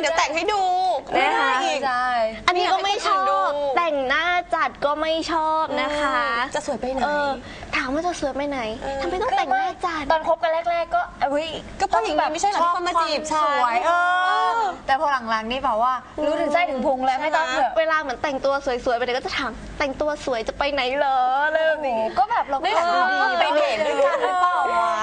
เดี๋ยวแต่งให้ดูนะคะไม่ได้อีก ใช่อันนี้ก็ไม่ชออยากให้คนอื่นดูบแต่งหน้าจัดก็ไม่ชอบนะคะ จะสวยไปไหน เออ ถามว่าจะสวยไปไหนทำไมต้องแต่งหน้าจัด ตอนคบกันแรก ๆ ก็เฮ้ยก็เพราะอย่างนี้ไม่ใช่เหรอที่คนมาจีบฉัน สวยเออ แต่พอหลังๆนี่แบบว่า รู้ถึงไส้ถึงพุงแล้วไม่ต้องเถอะเวลาเหมือนแต่งตัวสวยๆไปไหนก็จะถามแต่งตัวสวยจะไปไหนเหรออะไรแบบโอ้โหนี้ ก็แบบเราได้ก็ถามว่าไปเดทด้วยกันหรือเปล่าวะนะคะค่ะ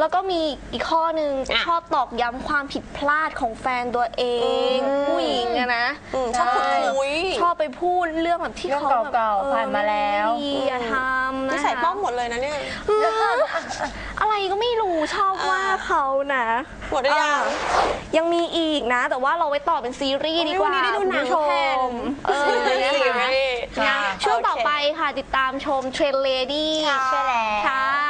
แล้วก็มีอีกข้อหนึ่งอะ ชอบตอกย้ำความผิดพลาดของแฟนตัวเองผู้หญิงอะนะอืมชอบขุดคุยชอบไปพูดเรื่องแบบที่เรื่องเขาแบบเก่าออๆผ่านมาแล้วไม่ดีอย่าทำนะนิสัยป้อมหมดเลยนะเนี่ยอะไรก็ไม่รู้ชอบว่าเขานะหมดหรือยังยังมีอีกนะ แต่ว่าเราไว้ต่อเป็นซีรีส์ดีกว่าวันนี้ได้ดูหนังคุณผู้ชแทน มเออซีรีนะส์คะ ค่ะช่วงต่อโอเคไปค่ะติดตามชมเทรนเลดี้ค่ะ ใช่แล้ว ค่ะเธ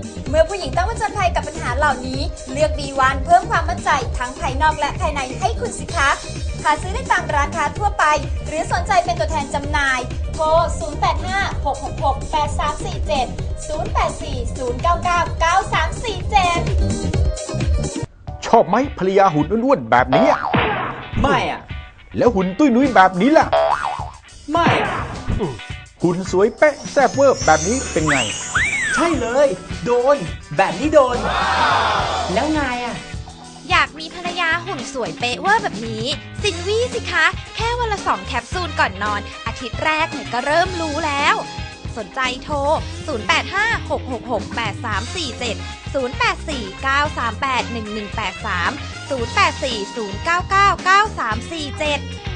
เมื่อผู้หญิงต้องผจญภัยกับปัญหาเหล่านี้ เลือก B1 เพิ่มความมั่นใจทั้งภายนอกและภายในให้คุณสิคะหาซื้อได้ตามร้านค้าทั่วไป หรือสนใจเป็นตัวแทนจำหน่าย โทร 0856668347 0840999347 ชอบไหมภรรยาหุ่นอ้วนๆแบบนี้อะไม่อะ แล้วหุ่นตุ้ยนุ้ยแบบนี้ล่ะ ไม่อะหุ่นสวยเป๊ะแซ่บเวอร์แบบนี้เป็นไง ใช่เลย โดน แบบนี้โดน แล้วไงอะ อยากมีภรรยาหุ่นสวยเป๊ะเวอร์แบบนี้สินวี่สิคะ แค่วันละสองแคปซูลก่อนนอน อาทิตย์แรกเนี่ยก็เริ่มรู้แล้ว สนใจโทร 0856668347 0849381183 0840999347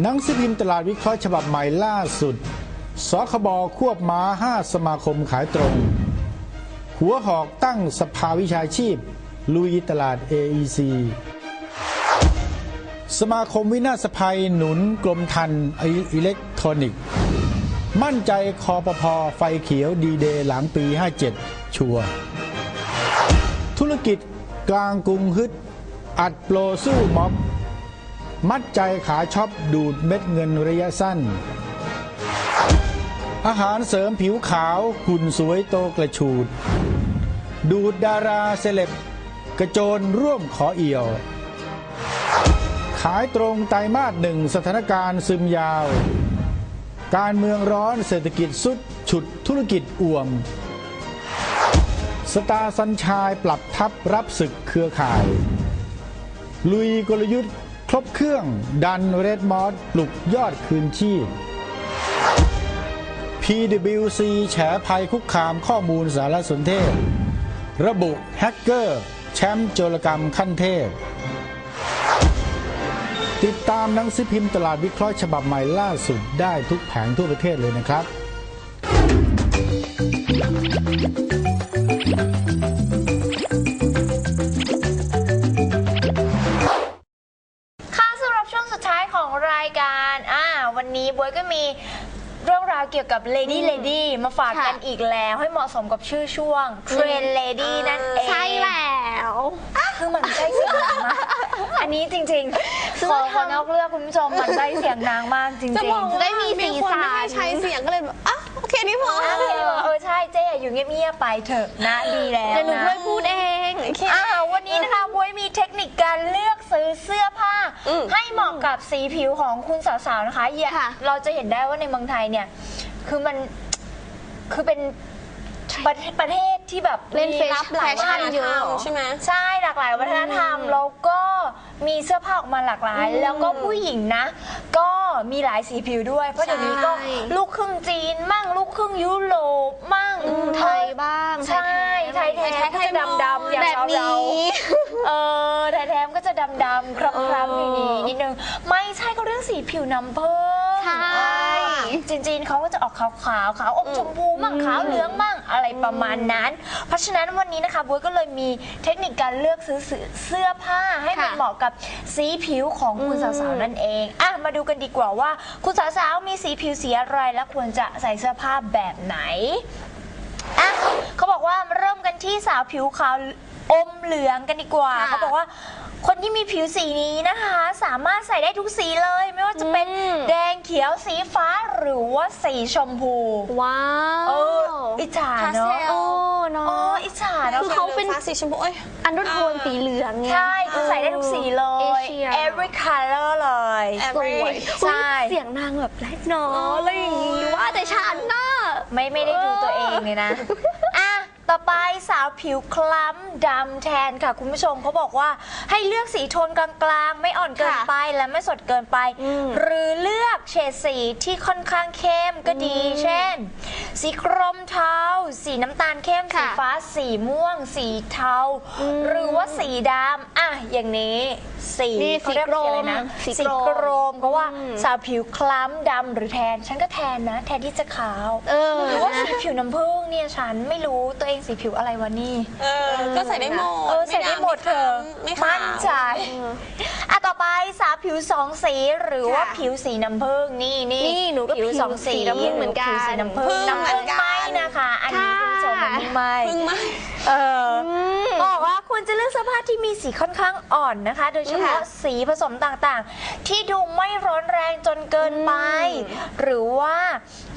หนังสือพิมพ์ตลาดวิเคราะห์ฉบับใหม่ล่าสุด สคบควบม้า5สมาคมขายตรง หัวหอกตั้งสภาวิชาชีพ ลุยตลาด AEC สมาคมวินาศภัยหนุนกรมทันอิเล็กทรอนิกส์ มั่นใจคอปพอไฟเขียวดีเดย์หลังปี 57 ชัว ธุรกิจกลางกรุงฮึด อัดโปรสู้ม็อบ มัดใจขาช็อปดูดเม็ดเงินระยะสั้น อาหารเสริมผิวขาวหุ่นสวยโตกระชูด ดูดดาราเซเลบกระโจนร่วมขอเอี่ยว ขายตรงไตรมาสหนึ่งสถานการณ์ซึมยาว การเมืองร้อนเศรษฐกิจสุดฉุดธุรกิจอ่วม สตาสัญชายปรับทับรับศึกเครือข่าย ลุยกลยุทธ์ครบเครื่องดันเรดมอสปลุกยอดคืนชีพ PWC แฉภัยคุกคามข้อมูลสารสนเทศ ระบุแฮกเกอร์ แชมป์โจรกรรมขั้นเทพ ติดตามหนังสือพิมพ์ตลาดวิเคราะห์ฉบับใหม่ล่าสุดได้ทุกแผงทั่วประเทศเลยนะครับค่ะสำหรับช่วงสุดท้ายของรายการอ่าวันนี้บวยก็มี เรื่องราวเกี่ยวกับ Lady Lady มาฝากกันค่ะอีกแล้วให้เหมาะสมกับชื่อช่วง Train Lady นั่นเองใช่แล้วคือมันใช่เสียงนางมากอันนี้จริงๆขอขอนอกเรื่องคุณผู้ชมมันได้เสียงนางมากจริงๆจะบอกจะได้มีสีคนสันไม่ให้ใช้เสียงก็เลยแบบอะโอเคนี่พออะเออใช่เจ๊อยู่เงียบๆไปเถอะนะดีแล้วเดี๋ยวหนูนะด้วยพูดเองอ่าวั นนี้นะคะบวยมีเทคนิคการเลือกซื้อเสื้อผ้า อืมให้เหมาะกับสีผิวของคุณสาวๆนะคะอย่าค่ะ เราจะเห็นได้ว่าในเมืองไทยเนี่ย คือมันคือเป็นประเทศประเทศที่แบบเล่นมีเฟรับหลายแฟชั่นเยอะใช่ไหม ใช่หลากหลายวัฒนธรรม แล้วก็มีเสื้อผ้าออกมาหลากหลายแล้วก็ผู้หญิงนะ ก็มีหลายสีผิวด้วย เพราะเดี๋ยวนี้ก็ใช่ ลูกครึ่งจีน มั่งลูกครึ่งยุโรปมั่งไทยบ้าง ใช่ ไทยแท้ก็จะดำดำๆอย่างแบบเรานี้ เรา เออไทยแท้ก็จะดำดำๆคล้ำๆอย่างนี้นิดนึง ไม่ใช่ก็เรื่องสีผิวน้ำเพิ่มใช่ จริงๆเขาก็จะออกขาวขาวๆขาวอมชมพูมั่งขาวเหลืองมั่งอะไรประมาณนั้น เพราะฉะนั้นวันนี้นะคะบ๊วยก็เลยมีเทคนิคการเลือกซื้อเสื้อผ้าให้มันค่ะ เหมาะกับสีผิวของคุณสาวๆนั่นเองอะมาดูกันดีกว่าว่า คุณสาวๆมีสีผิวสีอะไรและควรจะใส่เสื้อผ้าแบบไหน อะเขาบอกว่าเริ่มกันที่สาวผิวขาว อมเหลืองกันดีกว่าค่ะเขาบอกว่า คนที่มีผิวสีนี้นะคะ สามารถใส่ได้ทุกสีเลย ไม่ว่าจะเป็นอืม แดงเขียวสีฟ้าหรือว่าสีชมพูว้าวเอออิจฉาเนาะพาสเทล โอ้เนาะโอ้อิจฉาเนาะ คือเขาเป็น ฟ้าสีชมพูเอ้ย อันดโทนสีเหลืองไง ใช่คือใส่ได้ทุกสีเลเอยเชีย every color เลย สวยใช่เสียงนางแบบแรดเนาะอะไรอย่างงี้ว่าแต่ฉันน่ะ ไม่ไม่ได้ดูตัวเองเลยนะอะต่อไปสาวผิวคล้ำดำแทนค่ะ คุณผู้ชมเขาบอกว่าให้เลือกสีโทนกลางๆ ไม่อ่อนเกินไปและไม่สดเกินไป หรือเลือกเฉดสีที่ค่อนข้างเข้มก็ดี เช่น สีกรมเทา สีน้ำตาลเข้ม สีค่ะ ฟ้า สีม่วง สีเทา หรือว่าสีดำอะอย่างนี้ สีนี่เขาเรียกสีกรมสีอะไรนะสีสีกรมกรมเพราะว่าสาวผิวคล้ำดำหรือแทน ฉันก็แทนนะ แทนที่จะขาว เออ หรือว่าสีผิวน้ำผึ้งเนี่ยฉันไม่รู้ตัวเองสีผิวอะไรวะนี่เออ ก็ใส่ได้หมดเออใส่ได้หมดเธอไม่ขาว มั่นใจอะต่อไปสาวผิวสองสีหรือว่าผิวสีน้ำผึ้งนี่นี่นี่หนูก็ผิวสองสีสีน้ำผึ้งเหมือนกันผิวสีน้ำผึ้งพึ่งน้ำเหมืผึ้องนกัน ไม่นะคะ อันนี้คุณผู้ชมมันไม่เพิ่งมาเอออ บอกว่า ควรจะเลือกเสื้อผ้าที่มีสีค่อนข้างอ่อนนะคะ โดยเฉพาะสีผสมต่างๆ ที่ดูไม่ร้อนแรงจนเกินไป หรือว่า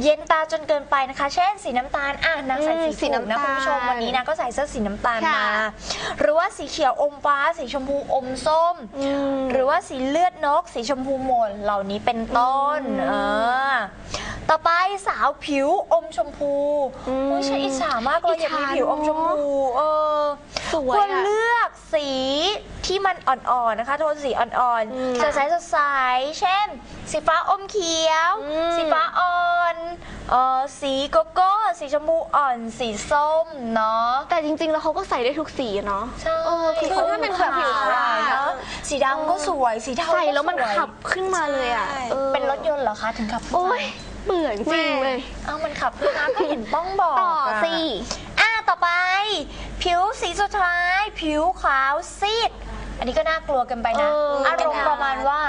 เย็นตาจนเกินไปนะคะ เช่นสีน้ำตาลอะนางใส่อืมสีสีน้ำน้ำนะตาลคุณผู้ชมวันนี้นางก็ใส่เสื้อสีน้ำตาลค่ะมา หรือว่าสีเขียวอมฟ้า สีชมพูอมส้ม หรือว่าสีเลือดนก สีชมพูหมนเหล่านี้เป็นต้นเออต่อไปสาวผิวอมชมพูอุ้ยฉันอิจฉามากเลยอยากมีผิวอมชมพู เออส วยควรอะ เลือกสีที่มันอ่อนๆนะคะ โทนสีอ่อนๆสดใสสดใสเช่น สีฟ้าอมเขียวสีฟ้าอ่อนเออสีโกโก้ สีชมพูอ่อน สีส้มเนาะแต่จริงๆ แล้วเขาก็ใส่ได้ทุกสีอะเนาะ ใช่เออคือคือเขาถ้าเป็นขาวผิวขาวเนาะสีดำก็สวย สีเทาก็ใส่แล้วมันสยขับขึ้นมาเลยอะออเป็นรถยนต์เหรอคะ ถึงขับขึ้นโอ้มายเบื่อจริงเลย เอ้ามันขับขึ้นมาก็เห็นป้องบอกต่ออะ สิอะต่อไป ผิวสีสุดท้าย ผิวขาวซีด อันนี้ก็น่ากลัวกันไปนะ เออออารมณ์ประมาณว่า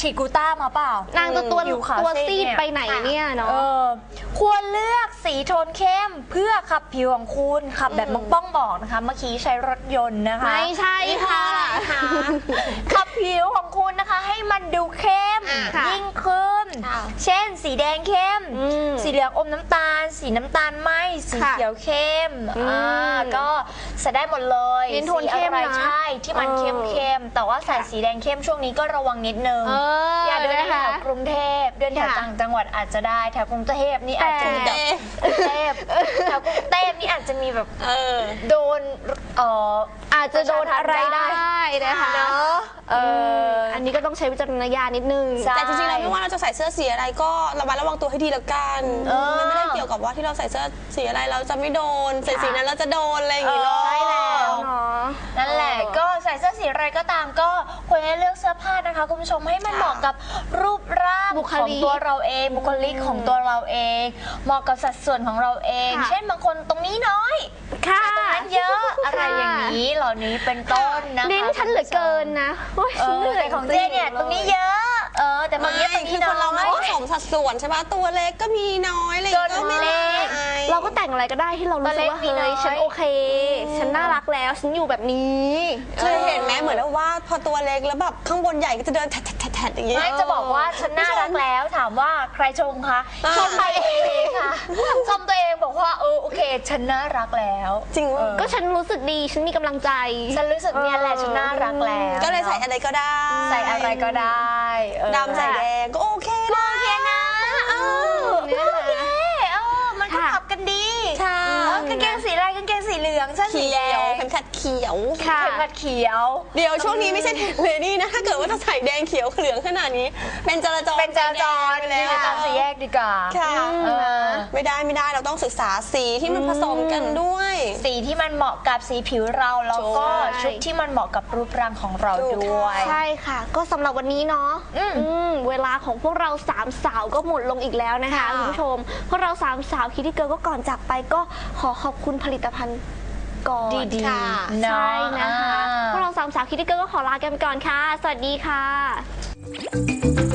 ฉีดกลูต้ามาเปล่า นางจะตัวผิวขาวตัวซีซีดดเนี่ยไปไหนเนี่ยเนาะ เออควรเลือกสีโทนเข้มเพื่อขับผิวของคุณขับแบบมกป้องบอกนะคะ เมื่อกี้ใช้รถยนต์นะคะ ไม่ใช่ค่ะ ขับผิวของคุณนะคะ ให้มันดูเข้มค่ะยิ่งขึ้นเช่น สีแดงเข้ม อืมสีเหลืองอมน้ำตาล สีน้ำตาลไหมสีค่ะเขียวเข้มอืมอ่าก็ใส่ได้หมดเลยเน้นโทนสีเข้มอะไรนะใช่ที่มันเออเข้มเข้มๆแต่ว่าใส่สีแดงเข้มช่วงนี้ก็ระวังนิดนึง เอออย่าเดินนะแถคะวกรุงเทพเดินแถวค่ะต่างจังหวัดอาจจะได้แถวกรุงเทพนี่อาจจะมีแบบกรุงเทพแถวกรุงเทพนี่อาจจะมีแบบเออโดนเอ่ออาจจะโดนอะไรได้ได้นะคะเนอะเอออันนี้ก็ต้องใช้วิจารณญาณนิดนึงใช่แต่จริงๆแล้วไม่ว่าเราจะใส่เสื้อสีอะไรก็ระมัดระวังตัวให้ดีแล้วกันเออมันไม่ได้เกี่ยวกับว่าที่เราใส่เสื้อสีอะไรเราจะไม่โดนใส่สีนั้นเราจะโดนอะไรอย่างงี้หรอกใช่แล้วเนาะนั่นแหละก็ใส่เสื้อสีอะไรก็ตามก็ควรจะเลือกเสื้อผ้านะคะ คุณผู้ชมให้มันเหมาะกับรูปร่างบุคของลิกตัวเราเอง บุคลิกของตัวเราเอง เหมาะกับสัดส่วนของเราเอง ค่ะ เช่นบางคนตรงนี้น้อยค่ะ ตรงนั้นเยอะอะไรอย่างนี้เหล่านี้เป็นต้นนะคะเน้นฉันเหลือเกินนะโอ้ยเอฉันอเหนื่อยแต่ของเจ๊เนี่ยตรงนี้เยอะเออ แต่บางไม่เนี้ยตรงคืนี้อคนเราไม่น้อผยสมสัดส่วนใช่ปะตัวเล็กก็มีน้อยอะไรอย่างงี้ตัวก็ไม่เล็ได้กเราก็แต่งอะไรก็ได้ที่เรารู้สึกว่าตัวเล็กมีน้เฮ้อยยฉันโอเค ฉันน่ารักแล้ว ฉันอยู่แบบนี้ เคยเห็นไหมเหมือนว่าพอตัวเล็กแล้วแบบข้างบนใหญ่ก็จะเดินแทะ ๆๆๆอย่างงี้ ไม่จะบอกว่าฉันน่ารักแล้วถามว่าใครชมคะอ่าชมตัวเองค่ะชมตัวเองบอกว่าเออโอเค ฉันน่ารักแล้ว จริงว่าก็ฉันรู้สึกดีฉันมีกำลังใจฉันรู้สึกเนี่ยแหละฉันน่ารักแล้วก็เลยใส่อะไรก็ได้ ใส่อะไรก็ได้เออดำใส่แดงก็โอเคนะโอเคนะเออ เนี่ย โอเคเออมันก็ ค่ะ ขับกันดี ค่ะ เออกางเกงสีอะไรกางเกงสีเหลืองเสื้อสี เขี แดยวงเข็มขัดเเขียว ค่ะเข็มขัดเขียว เดี๋ยวช่วงนี้ไม่ใช่เลนี่นะ ถ้าเกิดว่าจะใส่แดงเขียวเหลืองขนาดนี้ เป็นจราจรเป็นจราจรไปแล้วตามสี่แยกดีกว่าค่ะเออไม่ได้ไม่ได้เราต้องศึกษาสีที่มันผสมกันด้วย สีที่มันเหมาะกับสีผิวเราแล้วก็ใช่ชุดที่มันเหมาะกับรูปร่างของเราถูกด้วยใช่ค่ะ ก็สำหรับวันนี้เนาะอืมอืมเวลาของพวกเราสามสาวก็หมดลงอีกแล้วนะคะค่ะคุณผู้ชมพวกเราสามสาวคิดที่เกิร์ลก็ก่อนจากไปก็ขอขอบคุณผลิตภัณฑ์ ก่อนดีค่ะๆเนาะใช่นะคะ อ่า พวกเราสามสาวคิดที่เกิร์ลก็ขอลากันไปก่อนค่ะ สวัสดีค่ะ